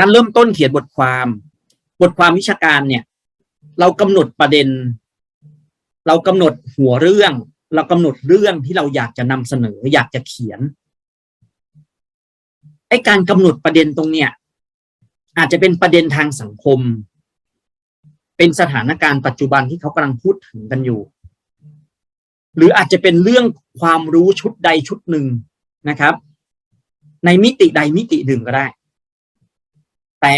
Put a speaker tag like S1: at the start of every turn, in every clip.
S1: การเริ่มต้นเขียนบทความ บทความวิชาการเนี่ย เรากำหนดประเด็น เรากำหนดหัวเรื่อง เรากำหนดเรื่องที่เราอยากจะนำเสนอ อยากจะเขียนไอ้การกำหนดประเด็นตรงเนี้ยอาจจะเป็นประเด็นทางสังคม เป็นสถานการณ์ปัจจุบันที่เขากำลังพูดถึงกันอยู่ หรืออาจจะเป็นเรื่องความรู้ชุดใดชุดหนึ่งนะครับ ในมิติใดมิติหนึ่งก็ได้ แต่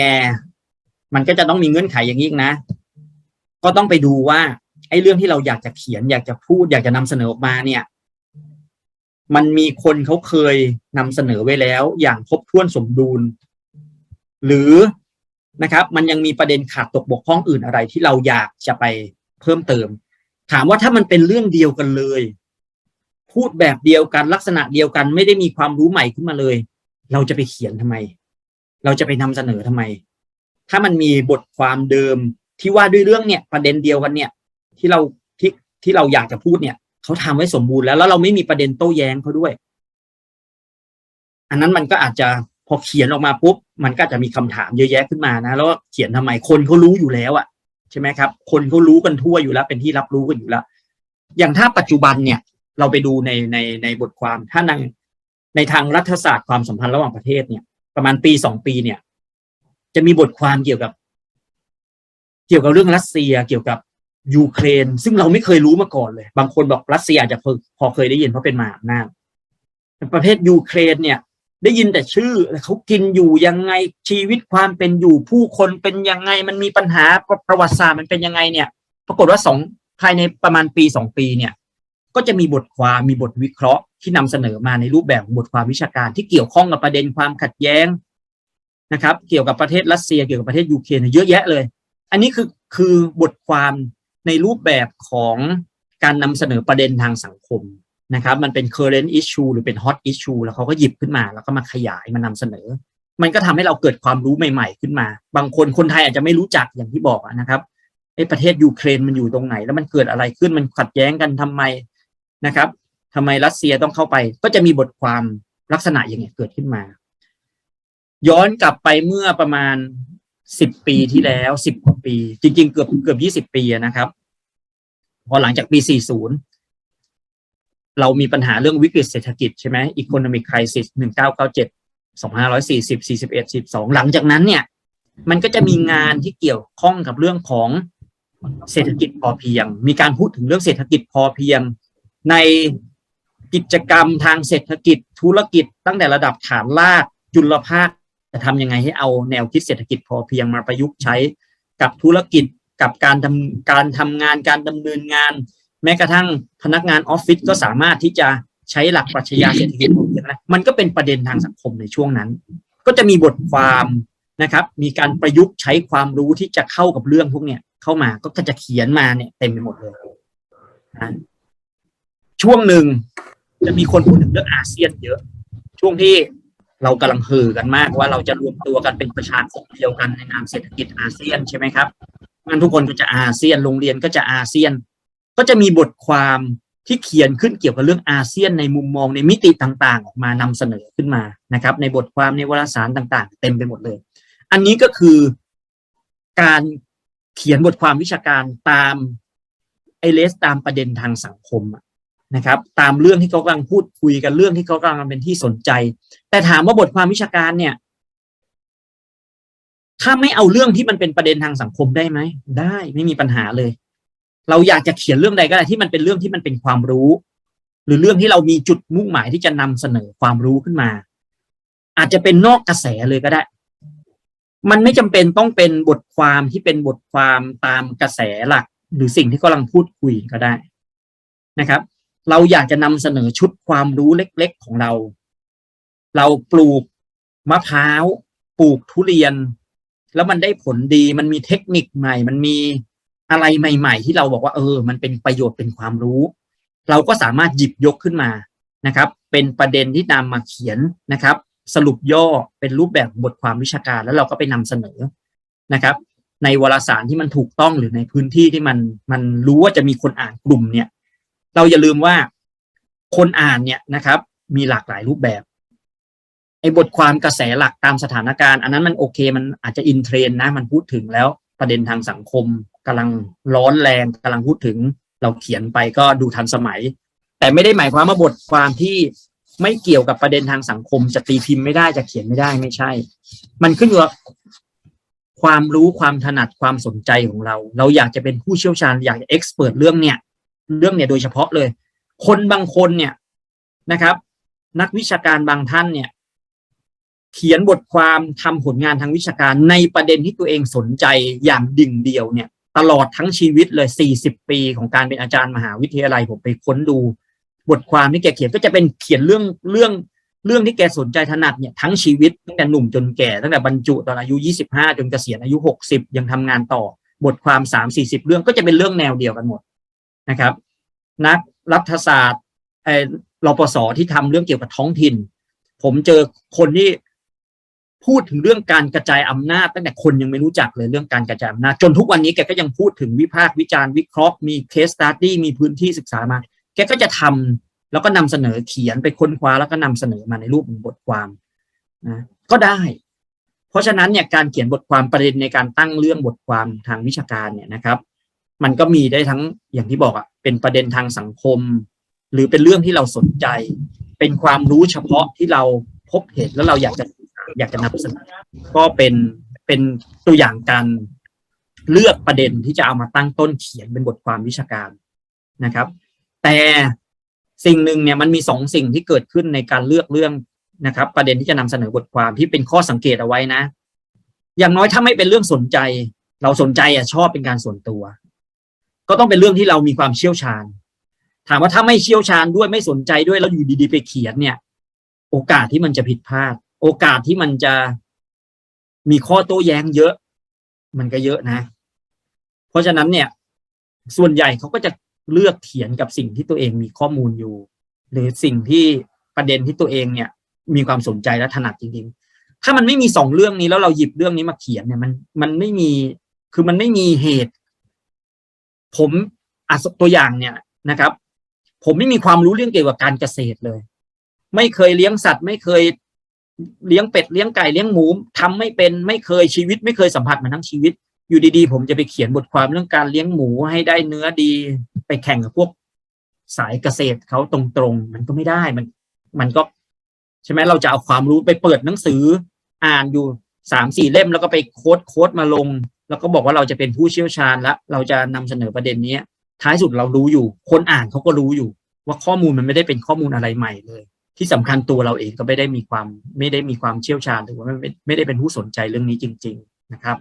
S1: มันก็จะต้องมีเงื่อนไขอย่างนี้นะ ก็ต้องไปดูว่า ไอ้เรื่องที่เราอยากจะเขียน อยากจะพูด อยากจะนำเสนอออกมาเนี่ย มันมีคนเขาเคยนำเสนอไว้แล้ว อย่างครบถ้วนสมดุล หรือนะครับ มันยังมีประเด็นขาดตกบกพร่องอื่นอะไรที่เราอยากจะไปเพิ่มเติม ถามว่าถ้ามันเป็นเรื่องเดียวกันเลย พูดแบบเดียวกันลักษณะเดียวกัน ไม่ได้มีความรู้ใหม่ขึ้นมาเลย เราจะไปเขียนทำไม เราจะไปนำเสนอทำไม ถ้ามันมีบทความเดิมที่ว่าด้วยเรื่องเนี่ยประเด็นเดียวกันเนี่ย ที่เราที่ที่เราอยากจะพูดเนี่ยเขาทำไว้สมบูรณ์แล้วแล้วเราไม่มีประเด็นโต้แย้งเขาด้วย อันนั้นมันก็อาจจะพอเขียนออกมาปุ๊บมันก็จะมีคำถามเยอะแยะขึ้นมานะ แล้วเขียนทำไมคนเขารู้อยู่แล้วอะใช่ไหมครับ คนเขารู้กันทั่วอยู่แล้ว เป็นที่รับรู้กันอยู่แล้ว อย่างถ้าปัจจุบันเนี่ย เราไปดูในในในบทความถ้าในในทางรัฐศาสตร์ความสัมพันธ์ระหว่างประเทศเนี่ย ประมาณปีสองปีเนี่ย จะมีบทความเกี่ยวกับ เกี่ยวกับเรื่องรัสเซียเกี่ยวกับยูเครน ซึ่งเราไม่เคยรู้มาก่อนเลย บางคนบอกรัสเซียอาจจะพอพอเคยได้ยินเพราะเป็นมหาอำนาจประเภทยูเครนเนี่ย ได้ยินแต่ชื่อเขากินอยู่ยังไงชีวิตความเป็นอยู่ผู้คนเป็นยังไงมันมีปัญหาประวัติศาสตร์มันเป็นยังไงเนี่ย ปรากฏว่าสองภายในประมาณปีสองปีเนี่ย ก็จะมีบทความมีบทวิเคราะห์ ที่นำเสนอมาในรูปแบบของบทความวิชาการ ที่เกี่ยวข้องกับประเด็นความขัดแย้งนะครับ เกี่ยวกับประเทศรัสเซียเกี่ยวกับประเทศยูเครนเยอะแยะเลย อันนี้คือคือบทความในรูปแบบของการนำเสนอประเด็นทางสังคมนะครับ มันเป็น current issue หรือเป็น hot issue แล้วเขาก็หยิบขึ้นมา แล้วก็มาขยายมานำเสนอ มันก็ทำให้เราเกิดความรู้ใหม่ ๆ ขึ้นมา บางคนคนไทยอาจจะไม่รู้จักอย่างที่บอกนะครับไอ้ประเทศยูเครนมันอยู่ตรงไหน แล้วมันเกิดอะไรขึ้นมันขัดแย้งกันทำไมนะครับ ทำไมรัสเซียต้องเข้าไป ก็จะมีบทความลักษณะอย่างเงี้ยเกิดขึ้นมา ย้อนกลับไปเมื่อประมาณสิบปีที่แล้วสิบกว่าปี จริง ๆ เกือบเกือบยี่สิบปีนะครับ พอหลังจากปีสี่ศูนย์เรามีปัญหาเรื่องวิกฤตเศรษฐกิจใช่ไหม economic crisis หนึ่งเก้าเก้าเจ็ดสองห้าร้อยสี่สิบสี่สิบเอ็ดสิบสองหลังจากนั้นเนี่ย มันก็จะมีงานที่เกี่ยวข้องกับเรื่องของเศรษฐกิจพอเพียง มีการพูดถึงเรื่องเศรษฐกิจพอเพียงใน กิจกรรมทางเศรษฐกิจธุรกิจตั้งแต่ระดับฐานรากจุลภาคจะทำยังไงให้เอาแนวคิดเศรษฐกิจพอเพียงมาประยุกต์ใช้กับธุรกิจกับการทำการทำงานการดำเนินงาน แม้กระทั่งพนักงานออฟฟิศก็สามารถที่จะใช้หลักปรัชญาเศรษฐกิจพอเพียงนะมันก็เป็นประเด็นทางสังคมในช่วงนั้น ก็จะมีบทความนะครับ มีการประยุกต์ใช้ความรู้ที่จะเข้ากับเรื่องพวกเนี้ยเข้ามาก็จะเขียนมาเนี่ยเต็มไปหมดเลยนะช่วงหนึ่ง จะมีคนพูดถึงเรื่องอาเซียนเยอะ ช่วงที่เรากำลังฮือกันมากว่าเราจะรวมตัวกันเป็นประชาคมเดียวกันในนามเศรษฐกิจอาเซียนใช่ไหมครับงั้นทุกคนก็จะอาเซียนโรงเรียนก็จะอาเซียน ก็จะมีบทความที่เขียนขึ้นเกี่ยวกับเรื่องอาเซียนในมุมมองในมิติต่างๆ ออกมานำเสนอขึ้นมานะครับ ในบทความในวารสารต่าง ๆ เต็มไปหมดเลย อันนี้ก็คือการเขียนบทความวิชาการตามไอเลสตามประเด็นทางสังคม นะครับ ตามเรื่องที่เขากำลังพูดคุยกันเรื่องที่เขากำลังเป็นที่สนใจ แต่ถามว่าบทความวิชาการเนี่ย ถ้าไม่เอาเรื่องที่มันเป็นประเด็นทางสังคมได้ไหมได้ไม่มีปัญหาเลย เราอยากจะเขียนเรื่องใดก็ได้ที่มันเป็นเรื่องที่มันเป็นความรู้ หรือเรื่องที่เรามีจุดมุ่งหมายที่จะนำเสนอความรู้ขึ้นมา อาจจะเป็นนอกกระแสเลยก็ได้ มันไม่จำเป็นต้องเป็นบทความที่เป็นบทความตามกระแสหลัก หรือสิ่งที่กำลังพูดคุยก็ได้นะครับ เราอยากจะนำเสนอชุดความรู้เล็กๆของเรา เราปลูกมะพร้าวปลูกทุเรียน แล้วมันได้ผลดี มันมีเทคนิคใหม่ มันมีอะไรใหม่ ๆ ที่เราบอกว่าเออ มันเป็นประโยชน์เป็นความรู้ เราก็สามารถหยิบยกขึ้นมานะครับ เป็นประเด็นที่นำมาเขียนนะครับ สรุปย่อเป็นรูปแบบบทความวิชาการ แล้วเราก็ไปนำเสนอนะครับ ในวารสารที่มันถูกต้องหรือในพื้นที่ที่มันมันรู้ว่าจะมีคนอ่านกลุ่มเนี่ย เราอย่าลืมว่าคนอ่านเนี่ยนะครับ มีหลากหลายรูปแบบไอ้บทความกระแสหลักตามสถานการณ์ อันนั้นมันโอเค มันอาจจะอินเทรนด์นะ มันพูดถึงแล้วประเด็นทางสังคมกำลังร้อนแรงกำลังพูดถึง เราเขียนไปก็ดูทันสมัย แต่ไม่ได้หมายความว่าบทความที่ไม่เกี่ยวกับประเด็นทางสังคม จะตีพิมพ์ไม่ได้จะเขียนไม่ได้ไม่ใช่ มันขึ้นอยู่กับความรู้ความถนัดความสนใจของเรา เราอยากจะเป็นผู้เชี่ยวชาญอยากจะเอ็กซ์เพรสเรื่องเนี่ย เรื่องเนี่ยโดยเฉพาะเลย คนบางคนเนี่ยนะครับ นักวิชาการบางท่านเนี่ย เขียนบทความทำผลงานทางวิชาการในประเด็นที่ตัวเองสนใจอย่างดิ่งเดียวเนี่ย ตลอดทั้งชีวิตเลยสี่สิบปีของการเป็นอาจารย์มหาวิทยาลัยผมไปค้นดู บทความที่แกเขียนก็จะเป็นเขียนเรื่องเรื่องเรื่องที่แกสนใจถนัดเนี่ยทั้งชีวิตตั้งแต่หนุ่มจนแก่ตั้งแต่บรรจุตอนอายุยี่สิบห้าจนเกษียณอายุหกสิบยังทำงานต่อบทความสามสี่สิบเรื่องก็จะเป็นเรื่องแนวเดียวกันหมด นะครับ นักรัฐศาสตร์ไอ้รปศที่ทำเรื่องเกี่ยวกับท้องถิ่น ผมเจอคนที่พูดถึงเรื่องการกระจายอำนาจ ตั้งแต่คนยังไม่รู้จักเลยเรื่องการกระจายอำนาจจนทุกวันนี้แกก็ยังพูดถึงวิพากษ์วิจารณ์วิเคราะห์มีเคสตัดดี้มีพื้นที่ศึกษามา แกก็จะทำแล้วก็นำเสนอเขียนไปค้นคว้าแล้วก็นำเสนอมาในรูปบทความนะก็ได้ เพราะฉะนั้นเนี่ยการเขียนบทความประเด็นในการตั้งเรื่องบทความทางวิชาการเนี่ยนะครับ มันก็มีได้ทั้งอย่างที่บอกอะเป็นประเด็นทางสังคม หรือเป็นเรื่องที่เราสนใจ เป็นความรู้เฉพาะที่เราพบเห็นแล้วเราอยากจะอยากจะนำเสนอก็เป็นเป็นตัวอย่างการเลือกประเด็นที่จะเอามาตั้งต้นเขียนเป็นบทความวิชาการนะครับ แต่สิ่งหนึ่งเนี่ยมันมีสองสิ่งที่เกิดขึ้นในการเลือกเรื่องนะครับ ประเด็นที่จะนำเสนอบทความที่เป็นข้อสังเกตเอาไว้นะ อย่างน้อยถ้าไม่เป็นเรื่องสนใจ เราสนใจอะชอบเป็นการส่วนตัว ก็ต้องเป็นเรื่องที่เรามีความเชี่ยวชาญ ถามว่าถ้าไม่เชี่ยวชาญด้วยไม่สนใจด้วยแล้วอยู่ดีๆไปเขียนเนี่ย โอกาสที่มันจะผิดพลาด โอกาสที่มันจะมีข้อโต้แย้งเยอะ มันก็เยอะนะ เพราะฉะนั้นเนี่ย ส่วนใหญ่เขาก็จะเลือกเขียนกับสิ่งที่ตัวเองมีข้อมูลอยู่ หรือสิ่งที่ประเด็นที่ตัวเองเนี่ย มีความสนใจและถนัดจริงๆ ถ้ามันไม่มีสองเรื่องนี้แล้วเราหยิบเรื่องนี้มาเขียนเนี่ยมันมันไม่มีคือมันไม่มีเหตุ ผมอะตัวอย่างเนี่ยนะครับ ผมไม่มีความรู้เรื่องเกี่ยวกับการเกษตรเลย ไม่เคยเลี้ยงสัตว์ ไม่เคยเลี้ยงเป็ดเลี้ยงไก่เลี้ยงหมูทำไม่เป็นไม่เคยชีวิต ไม่เคยสัมผัสมาทั้งชีวิต อยู่ดีๆ ผมจะไปเขียนบทความเรื่องการเลี้ยงหมูให้ได้เนื้อดี ไปแข่งกับพวกสายเกษตรเขาตรงๆ มันก็ไม่ได้มัน มันก็ใช่ไหมเราจะเอาความรู้ไปเปิดหนังสือ อ่านอยู่สามสี่เล่มแล้วก็ไปโค้ดโค้ดมาลง แล้วก็บอกว่าเราจะเป็นผู้เชี่ยวชาญแล้วเราจะนำเสนอประเด็นนี้ท้ายสุดเรารู้อยู่ คนอ่านเขาก็รู้อยู่ ว่าข้อมูลมันไม่ได้เป็นข้อมูลอะไรใหม่เลย ที่สำคัญตัวเราเองก็ไม่ได้มีความไม่ได้มีความเชี่ยวชาญหรือว่าไม่ไม่ได้เป็นผู้สนใจเรื่องนี้จริง ๆ นะครับ